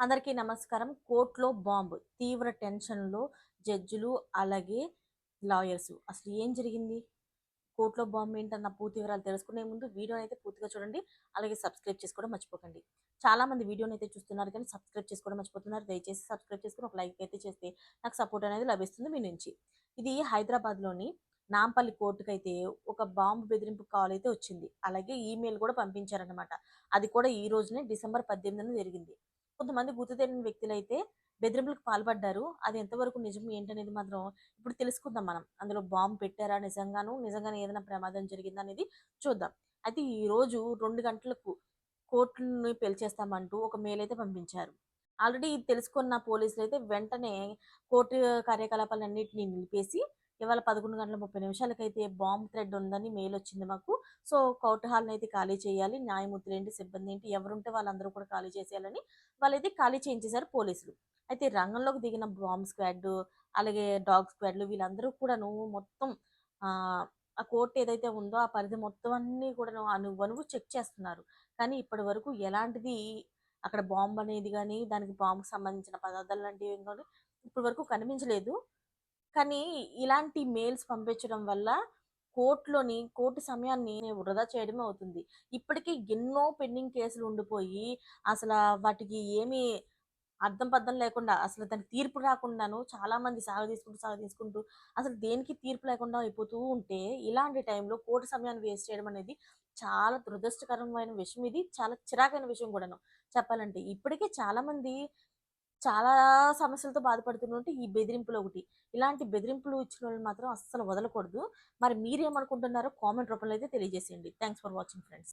అందరికీ నమస్కారం. కోర్టులో బాంబు తీవ్ర టెన్షన్లో జడ్జిలు అలాగే లాయర్స్. అసలు ఏం జరిగింది? కోర్టులో బాంబు ఏంటన్న పూర్తి వివరాలు తెలుసుకునే ముందు వీడియోని అయితే పూర్తిగా చూడండి. అలాగే సబ్స్క్రైబ్ చేసుకోవడం మర్చిపోకండి. చాలామంది వీడియోని అయితే చూస్తున్నారు కానీ సబ్స్క్రైబ్ చేసుకోవడం మర్చిపోతున్నారు. దయచేసి సబ్స్క్రైబ్ చేసుకుని ఒక లైక్ అయితే చేస్తే నాకు సపోర్ట్ అనేది లభిస్తుంది మీ నుంచి. ఇది హైదరాబాద్లోని నాంపల్లి కోర్టుకు అయితే ఒక బాంబు బెదిరింపు కాల్ అయితే వచ్చింది. అలాగే ఈమెయిల్ కూడా పంపించారనమాట అది కూడా ఈ రోజునే డిసెంబర్ పద్దెనిమిదిన జరిగింది. కొంతమంది గుర్తు తెలియని వ్యక్తులు అయితే బెదిరింపులకు పాల్పడ్డారు. అది ఎంతవరకు నిజం ఏంటనేది మాత్రం ఇప్పుడు తెలుసుకుందాం మనం. అందులో బాంబు పెట్టారా నిజంగాను? నిజంగానే ఏదైనా ప్రమాదం జరిగిందా అనేది చూద్దాం. అయితే ఈ రోజు రెండు గంటలకు కోర్టుని పెళ్చేస్తామంటూ ఒక మెయిల్ అయితే పంపించారు. ఆల్రెడీ ఇది తెలుసుకున్న పోలీసులు అయితే వెంటనే కోర్టు కార్యకలాపాలన్నింటినీ నిలిపేసి ఇవాళ పదకొండు గంటల ముప్పై నిమిషాలకైతే బాంబ్ థ్రెడ్ ఉందని మెయిల్ వచ్చింది మాకు. సో కౌట్ హాల్ని అయితే ఖాళీ చేయాలి. న్యాయమూర్తులు ఏంటి సిబ్బంది ఏంటి ఎవరుంటే వాళ్ళందరూ కూడా ఖాళీ చేసేయాలని వాళ్ళైతే ఖాళీ చేయించేశారు పోలీసులు. అయితే రంగంలోకి దిగిన బాంబ్ స్క్వాడ్ అలాగే డాగ్ స్క్వాడ్లు వీళ్ళందరూ కూడాను మొత్తం ఆ కోర్టు ఏదైతే ఉందో ఆ పరిధి మొత్తం అన్నీ కూడా అనువనువు చెక్ చేస్తున్నారు. కానీ ఇప్పటి వరకు ఎలాంటిది అక్కడ బాంబు అనేది కానీ దానికి బాంబుకి సంబంధించిన పదార్థాలు లాంటివి కానీ ఇప్పటి వరకు కనిపించలేదు. కానీ ఇలాంటి మెయిల్స్ పంపించడం వల్ల కోర్టులోని కోర్టు సమయాన్ని వృధా చేయడమే అవుతుంది. ఇప్పటికీ ఎన్నో పెండింగ్ కేసులు ఉండిపోయి అసలు వాటికి ఏమి అర్థం పద్ధం లేకుండా అసలు దానికి తీర్పు రాకుండాను చాలా మంది సాగ తీసుకుంటూ సాగ తీసుకుంటూ అసలు దేనికి తీర్పు లేకుండా అయిపోతూ ఉంటే ఇలాంటి టైంలో కోర్టు సమయాన్ని వేస్ట్ చేయడం అనేది చాలా దురదృష్టకరమైన విషయం. ఇది చాలా చిరాకైన విషయం కూడాను. చెప్పాలంటే ఇప్పటికే చాలా మంది చాలా సమస్యలతో బాధపడుతుంటే ఈ బెదిరింపులు ఒకటి. ఇలాంటి బెదిరింపులు ఇచ్చిన వాళ్ళు మాత్రం అస్సలు వదలకూడదు. మరి మీరేమనుకుంటున్నారో కామెంట్ రూపంలో అయితే తెలియజేసేయండి. Thanks for watching friends.